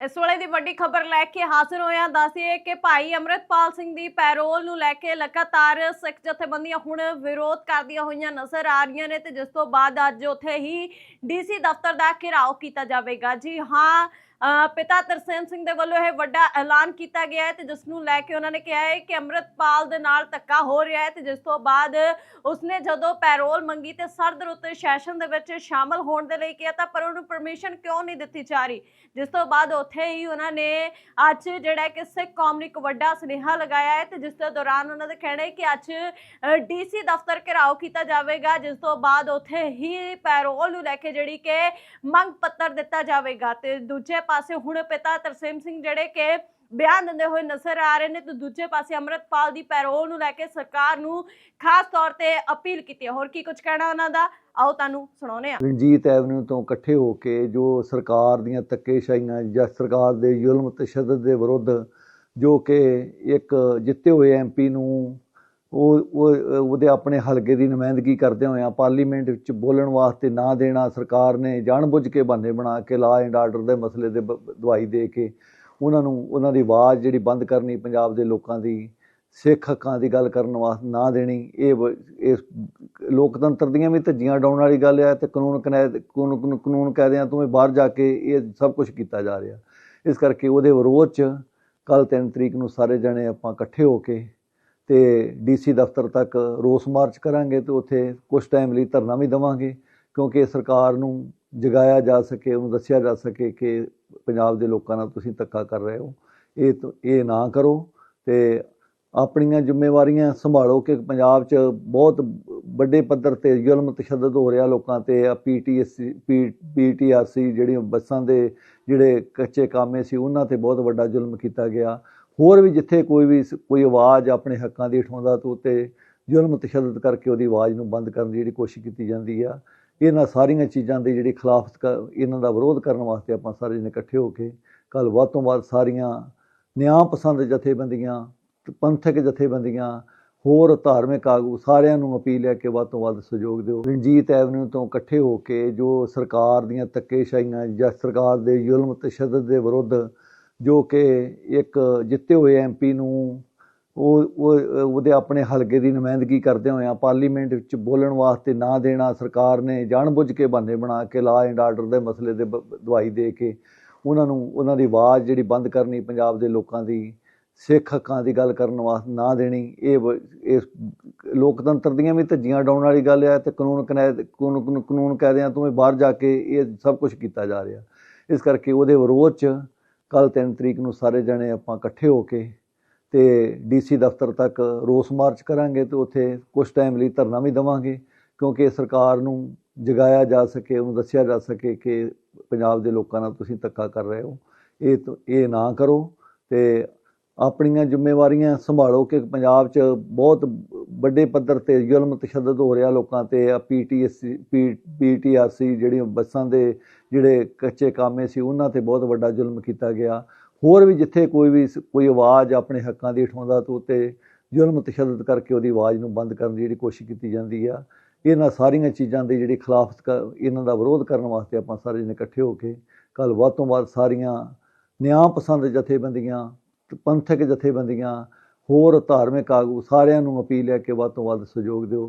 ਇਸ ਵੇਲੇ ਦੀ ਵੱਡੀ ਖਬਰ ਲੈ ਕੇ ਹਾਜ਼ਰ ਹੋਇਆ ਦੱਸਿਏ ਕਿ ਭਾਈ ਅਮਰਤਪਾਲ ਸਿੰਘ ਦੀ ਪੈਰੋਲ ਨੂੰ ਲੈ ਕੇ ਲਗਾਤਾਰ ਸਿੱਖ ਜਥੇਬੰਦੀਆਂ ਹੁਣ ਵਿਰੋਧ ਕਰਦੀਆਂ ਹੋਈਆਂ ਨਜ਼ਰ ਆ ਰਹੀਆਂ ਨੇ ਤੇ ਜਿਸ ਤੋਂ ਬਾਅਦ ਅੱਜ ਉੱਥੇ ਹੀ ਡੀਸੀ ਦਫ਼ਤਰ ਦਾ ਘਿਰਾਓ ਕੀਤਾ ਜਾਵੇਗਾ। ਜੀ ਹਾਂ ਪਿਤਾ ਤਰਸੇਮ ਸਿੰਘ ਦੇ ਵੱਲੋਂ ਇਹ ਵੱਡਾ ਐਲਾਨ ਕੀਤਾ ਗਿਆ ਹੈ ਤੇ ਜਿਸ ਨੂੰ ਲੈ ਕੇ ਉਹਨਾਂ ਨੇ ਕਿਹਾ ਹੈ ਕਿ ਅਮਰਤਪਾਲ ਦੇ ਨਾਲ ਧੱਕਾ ਹੋ ਰਿਹਾ ਹੈ ਤੇ ਜਿਸ ਤੋਂ ਬਾਅਦ ਉਸਨੇ ਜਦੋਂ ਪੈਰੋਲ ਮੰਗੀ ਤੇ ਸਰਦ ਉੱਤੇ ਸੈਸ਼ਨ ਦੇ ਵਿੱਚ ਸ਼ਾਮਲ ਹੋਣ ਦੇ ਲਈ ਕਿਹਾ ਤਾਂ ਪਰ ਉਹਨੂੰ ਪਰਮਿਸ਼ਨ ਕਿਉਂ ਨਹੀਂ ਦਿੱਤੀ ਜਾ ਰਹੀ? ਜਿਸ ਤੋਂ ਬਾਅਦ ਉੱਥੇ ਹੀ ਉਹਨਾਂ ਨੇ ਅੱਜ ਜਿਹੜਾ ਕਿ ਸਿੱਖ ਕੌਮ ਨੂੰ ਇੱਕ ਵੱਡਾ ਸੁਨੇਹਾ ਲਗਾਇਆ ਹੈ ਤੇ ਜਿਸ ਦੇ ਦੌਰਾਨ ਉਹਨਾਂ ਦਾ ਕਹਿਣਾ ਹੈ ਕਿ ਅੱਜ ਡੀਸੀ ਦਫ਼ਤਰ ਘਿਰਾਓ ਕੀਤਾ ਜਾਵੇਗਾ, ਜਿਸ ਤੋਂ ਬਾਅਦ ਉੱਥੇ ਹੀ ਪੈਰੋਲ ਨੂੰ ਲੈ ਕੇ ਜਿਹੜੀ ਕਿ ਮੰਗ ਪੱਤਰ ਦਿੱਤਾ ਜਾਵੇਗਾ ਤੇ ਦੂਜੇ ਪਾਸੇ ਹੁਣ ਪਿਤਾ ਤਰਸੇਮ ਸਿੰਘ ਜਿਹੜੇ ਕਿ ਬਿਆਨ ਦਿੰਦੇ ਹੋਏ ਨਜ਼ਰ ਆ ਰਹੇ ਨੇ ਤੇ ਦੂਜੇ ਪਾਸੇ ਅਮਰਤਪਾਲ ਦੀ ਪੈਰੋਲ ਨੂੰ ਲੈ ਕੇ ਸਰਕਾਰ ਨੂੰ ਖਾਸ ਤੌਰ ਤੇ ਅਪੀਲ ਕੀਤੀ ਹੈ। ਹੋਰ ਕੀ ਕੁਝ ਕਹਿਣਾ ਉਹਨਾਂ ਦਾ? ਆਓ ਤੁਹਾਨੂੰ ਸੁਣਾਉਂਦੇ ਆ ਰਣਜੀਤ ਐਵਨਿਊ ਤੋਂ ਇਕੱਠੇ ਹੋ ਕੇ ਜੋ ਸਰਕਾਰ ਦੀਆਂ ਧੱਕੇਸ਼ਾਹੀਆਂ ਜਾਂ ਸਰਕਾਰ ਦੇ ਜ਼ੁਲਮ ਤਸ਼ੱਦਦ ਦੇ ਵਿਰੁੱਧ ਜੋ ਕਿ ਇੱਕ ਜਿੱਤੇ ਹੋਏ ਐਮਪੀ ਨੂੰ ਉਹ, ਉਹ- ਉਹਦੇ ਆਪਣੇ ਹਲਕੇ ਦੀ ਨੁਮਾਇੰਦਗੀ ਕਰਦੇ ਹੋਇਆਂ ਪਾਰਲੀਮੈਂਟ ਵਿੱਚ ਬੋਲਣ ਵਾਸਤੇ ਨਾ ਦੇਣਾ, ਸਰਕਾਰ ਨੇ ਜਾਣਬੁੱਝ ਕੇ ਬਹਾਨੇ ਬਣਾ ਕੇ ਲਾ ਐਂਡ ਆਰਡਰ ਦੇ ਮਸਲੇ ਦੇ ਬ- ਦਵਾਈ ਦੇ ਕੇ, ਉਹਨਾਂ ਨੂੰ, ਉਹਨਾਂ ਦੀ ਆਵਾਜ਼ ਜਿਹੜੀ ਬੰਦ ਕਰਨੀ, ਪੰਜਾਬ ਦੇ ਲੋਕਾਂ ਦੀ, ਸਿੱਖ ਹੱਕਾਂ ਦੀ ਗੱਲ ਕਰਨ ਵਾਸਤੇ ਨਾ ਦੇਣੀ, ਇਹ ਵ- ਇਸ ਲੋਕਤੰਤਰ ਦੀਆਂ ਵੀ ਧੱਜੀਆਂ ਡਾਉਣ ਵਾਲੀ ਗੱਲ ਹੈ ਤੇ ਕਾਨੂੰਨ ਕਨੈ- ਕਾਨੂੰਨ, ਕਾਨੂੰਨ- ਕਾਇਦਿਆਂ ਤੋਂ ਵੀ ਬਾਹਰ ਜਾ ਕੇ ਇਹ ਸਭ ਕੁਝ ਕੀਤਾ ਜਾ ਰਿਹਾ। ਇਸ ਕਰਕੇ ਉਹਦੇ ਵਿਰੋਧ ਚ ਕੱਲ 3 ਤਰੀਕ ਨੂੰ ਸਾਰੇ ਜਣੇ ਆਪਾਂ ਇਕੱਠੇ ਹੋ ਕੇ ਤੇ ਡੀਸੀ ਦਫ਼ਤਰ ਤੱਕ ਰੋਸ ਮਾਰਚ ਕਰਾਂਗੇ ਤੇ ਉੱਥੇ ਕੁਝ ਟਾਈਮ ਲਈ ਧਰਨਾ ਵੀ ਦੇਵਾਂਗੇ, ਕਿਉਂਕਿ ਸਰਕਾਰ ਨੂੰ ਜਗਾਇਆ ਜਾ ਸਕੇ, ਉਹਨੂੰ ਦੱਸਿਆ ਜਾ ਸਕੇ ਕਿ ਪੰਜਾਬ ਦੇ ਲੋਕਾਂ ਨਾਲ ਤੁਸੀਂ ਧੱਕਾ ਕਰ ਰਹੇ ਹੋ। ਇਹ ਤ- ਇਹ ਨਾ ਕਰੋ ਤੇ ਆਪਣੀਆਂ ਜ਼ਿੰਮੇਵਾਰੀਆਂ ਸੰਭਾਲੋ ਕਿ ਪੰਜਾਬ 'ਚ ਬਹੁਤ ਵੱਡੇ ਪੱਧਰ ਤੇ ਜ਼ੁਲਮ ਤਸ਼ੱਦਦ ਹੋ ਰਿਹਾ ਲੋਕਾਂ ਤੇ ਆ ਪੀਟੀਐਸਸੀ ਪੀਟੀਆਰਸੀ ਜਿਹੜੀਆਂ ਬੱਸਾਂ ਦੇ ਜਿਹੜੇ ਕੱਚੇ ਕਾਮੇ ਸੀ, ਉਹਨਾਂ ਤੇ ਬਹੁਤ ਵੱਡਾ ਜ਼ੁਲਮ ਕੀਤਾ ਗਿਆ। ਹੋਰ ਵੀ ਜਿੱਥੇ ਕੋਈ ਵੀ ਸ- ਕੋਈ ਆਵਾਜ਼ ਆਪਣੇ ਹੱਕਾਂ ਦੀ ਉਠਾਉਂਦਾ ਤਾਂ ਉੱਤੇ ਜ਼ੁਲਮ, ਤਸ਼ੱਦਦ ਕਰਕੇ ਉਹਦੀ ਆਵਾਜ਼ ਨੂੰ ਬੰਦ ਕਰਨ ਦੀ ਜਿਹੜੀ ਕੋਸ਼ਿਸ਼ ਕੀਤੀ ਜਾਂਦੀ ਆ। ਇਹਨਾਂ ਸਾਰੀਆਂ ਚੀਜ਼ਾਂ ਦੇ ਜਿਹੜੀ ਖਿਲਾਫ ਇਹਨਾਂ ਦਾ ਵਿਰੋਧ ਕਰਨ ਵਾਸਤੇ ਆਪਾਂ ਸਾਰੇ ਜਣੇ ਇਕੱਠੇ ਹੋ ਕੇ ਕੱਲ ਵੱਧ ਤੋਂ ਵੱਧ ਸਾਰੀਆਂ ਨਿਆਂ ਪਸੰਦ ਜਥੇਬੰਦੀਆਂ ਪੰਥਕ ਜਥੇਬੰਦੀਆਂ, ਹੋਰ ਧਾਰਮਿਕ ਆਗੂ ਸਾਰਿਆਂ ਨੂੰ ਅਪੀਲ ਹੈ ਕਿ ਵੱਧ ਤੋਂ ਵੱਧ ਸਹਿਯੋਗ ਦਿਓ। ਰਣਜੀਤ ਐਵਨਿਊ ਤੋਂ ਇਕੱਠੇ ਹੋ ਕੇ ਜੋ ਸਰਕਾਰ ਦੀਆਂ ਧੱਕੇਸ਼ਾਹੀਆਂ ਜਾਂ ਸਰਕਾਰ ਦੇ ਜ਼ੁਲਮ, ਤਸ਼ੱਦਦ ਦੇ ਵਿਰੁੱਧ ਜੋ ਕਿ ਇੱਕ ਜਿੱਤੇ ਹੋਏ ਐਮਪੀ ਨੂੰ, ਉਹ ਉਹਦੇ ਆਪਣੇ ਹਲਕੇ ਦੀ ਨੁਮਾਇੰਦਗੀ ਕਰਦੇ ਹੋਇਆਂ ਪਾਰਲੀਮੈਂਟ ਵਿੱਚ ਬੋਲਣ ਵਾਸਤੇ ਨਾ ਦੇਣਾ, ਸਰਕਾਰ ਨੇ ਜਾਣਬੁੱਝ ਕੇ ਬਹਾਨੇ ਬਣਾ ਕੇ ਲਾ ਐਂਡ ਆਰਡਰ ਦੇ ਮਸਲੇ ਦੇ ਬ- ਦਵਾਈ ਦੇ ਕੇ, ਉਹਨਾਂ ਨੂੰ, ਉਹਨਾਂ ਦੀ ਆਵਾਜ਼ ਜਿਹੜੀ ਬੰਦ ਕਰਨੀ ਪੰਜਾਬ ਦੇ ਲੋਕਾਂ ਦੀ, ਸਿੱਖ ਹੱਕਾਂ ਦੀ ਗੱਲ ਕਰਨ ਵਾਸਤੇ ਨਾ ਦੇਣੀ, ਇਹ ਵ- ਇਸ ਲੋਕਤੰਤਰ ਦੀਆਂ ਵੀ ਧੱਜੀਆਂ ਡਾਉਣ ਵਾਲੀ ਗੱਲ ਹੈ ਤੇ ਕਾਨੂੰਨ ਕਨੈ- ਕਾਨੂੰਨ, ਕਾਨੂੰਨ- ਕਾਨੂੰਨ ਕਾਇਦਿਆਂ ਤੋਂ ਵੀ ਬਾਹਰ ਜਾ ਕੇ ਇਹ ਸਭ ਕੁਝ ਕੀਤਾ ਜਾ ਰਿਹਾ। ਇਸ ਕਰਕੇ ਉਹਦੇ ਵਿਰੋਧ ਚ ਕੱਲ 3 ਤਰੀਕ ਨੂੰ ਸਾਰੇ ਜਣੇ ਆਪਾਂ ਇਕੱਠੇ ਹੋ ਕੇ ਤੇ ਡੀਸੀ ਦਫ਼ਤਰ ਤੱਕ ਰੋਸ ਮਾਰਚ ਕਰਾਂਗੇ ਤੇ ਉੱਥੇ ਕੁਝ ਟਾਈਮ ਲਈ ਧਰਨਾ ਵੀ ਦੇਵਾਂਗੇ, ਕਿਉਂਕਿ ਸਰਕਾਰ ਨੂੰ ਜਗਾਇਆ ਜਾ ਸਕੇ, ਉਹਨੂੰ ਦੱਸਿਆ ਜਾ ਸਕੇ ਕਿ ਪੰਜਾਬ ਦੇ ਲੋਕਾਂ ਨਾਲ ਤੁਸੀਂ ਧੱਕਾ ਕਰ ਰਹੇ ਹੋ। ਇਹ ਤ- ਇਹ ਨਾ ਕਰੋ ਤੇ ਆਪਣੀਆਂ ਜ਼ਿੰਮੇਵਾਰੀਆਂ ਸੰਭਾਲੋ ਕਿ ਪੰਜਾਬ 'ਚ ਬਹੁਤ ਵੱਡੇ ਪੱਧਰ ਤੇ ਜ਼ੁਲਮ ਤਸ਼ੱਦਦ ਹੋ ਰਿਹਾ ਲੋਕਾਂ ਤੇ ਆ ਪੀਟੀਐਸਸੀ ਪੀਟੀਆਰਸੀ ਜਿਹੜੀਆਂ ਬੱਸਾਂ ਦੇ ਜਿਹੜੇ ਕੱਚੇ ਕਾਮੇ ਸੀ, ਉਹਨਾਂ ਤੇ ਬਹੁਤ ਵੱਡਾ ਜ਼ੁਲਮ ਕੀਤਾ ਗਿਆ। ਹੋਰ ਵੀ ਜਿੱਥੇ ਕੋਈ ਵੀ ਸ- ਕੋਈ ਆਵਾਜ਼ ਆਪਣੇ ਹੱਕਾਂ ਦੀ ਉਠਾਉਂਦਾ ਤਾਂ ਉੱਤੇ ਜ਼ੁਲਮ ਤਸ਼ੱਦਦ ਕਰਕੇ ਉਹਦੀ ਆਵਾਜ਼ ਨੂੰ ਬੰਦ ਕਰਨ ਦੀ ਜਿਹੜੀ ਕੋਸ਼ਿਸ਼ ਕੀਤੀ ਜਾਂਦੀ ਆ, ਇਹਨਾਂ ਸਾਰੀਆਂ ਚੀਜ਼ਾਂ ਦੇ ਜਿਹੜੀ ਖਿਲਾਫ ਇਹਨਾਂ ਦਾ ਵਿਰੋਧ ਕਰਨ ਵਾਸਤੇ ਆਪਾਂ ਸਾਰੇ ਜਣੇ ਇਕੱਠੇ ਹੋ ਕੇ ਕੱਲ ਵੱਧ ਤੋਂ ਵੱਧ ਸਾਰੀਆਂ ਨਿਆਂ ਪਸੰਦ ਜਥੇਬੰਦੀਆਂ ਪੰਥਕ ਜਥੇਬੰਦੀਆਂ, ਹੋਰ ਧਾਰਮਿਕ ਆਗੂ ਸਾਰਿਆਂ ਨੂੰ ਅਪੀਲ ਹੈ ਕਿ ਵੱਧ ਤੋਂ ਵੱਧ ਸਹਿਯੋਗ ਦਿਓ।